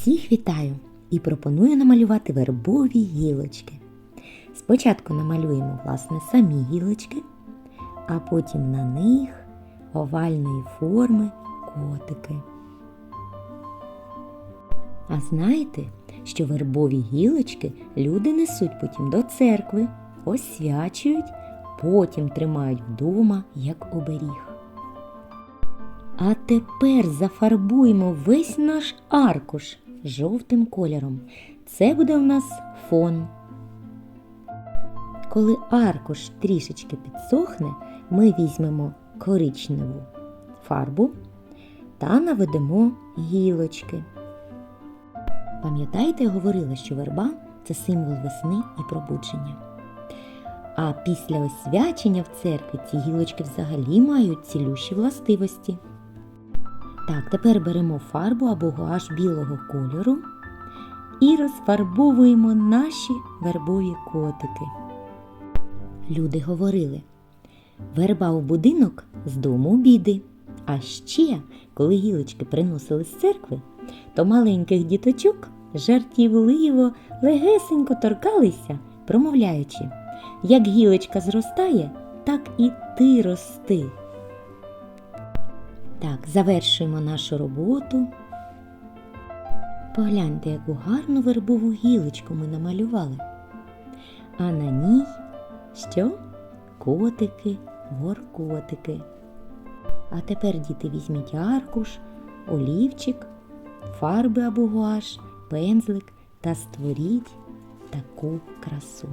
Всіх вітаю і пропоную намалювати вербові гілочки. Спочатку намалюємо, власне, самі гілочки, а потім на них овальної форми котики. А знаєте, що вербові гілочки люди несуть потім до церкви, освячують, потім тримають вдома як оберіг. А тепер зафарбуємо весь наш аркуш жовтим кольором. Це буде у нас фон. Коли аркуш трішечки підсохне, ми візьмемо коричневу фарбу та наведемо гілочки. Пам'ятаєте, я говорила, що верба це символ весни і пробудження. А після освячення в церкві ці гілочки взагалі мають цілющі властивості. Так, тепер беремо фарбу або гуаш білого кольору і розфарбовуємо наші вербові котики. Люди говорили: верба у будинок з дому біди. А ще, коли гілочки приносили з церкви, то маленьких діточок жартівливо, легесенько торкалися, промовляючи, як гілочка зростає, так і ти рости. Так, завершуємо нашу роботу. Погляньте, яку гарну вербову гілочку ми намалювали. А на ній що? Котики, воркотики. А тепер, діти, візьміть аркуш, олівчик, фарби або гуаш, пензлик та створіть таку красу.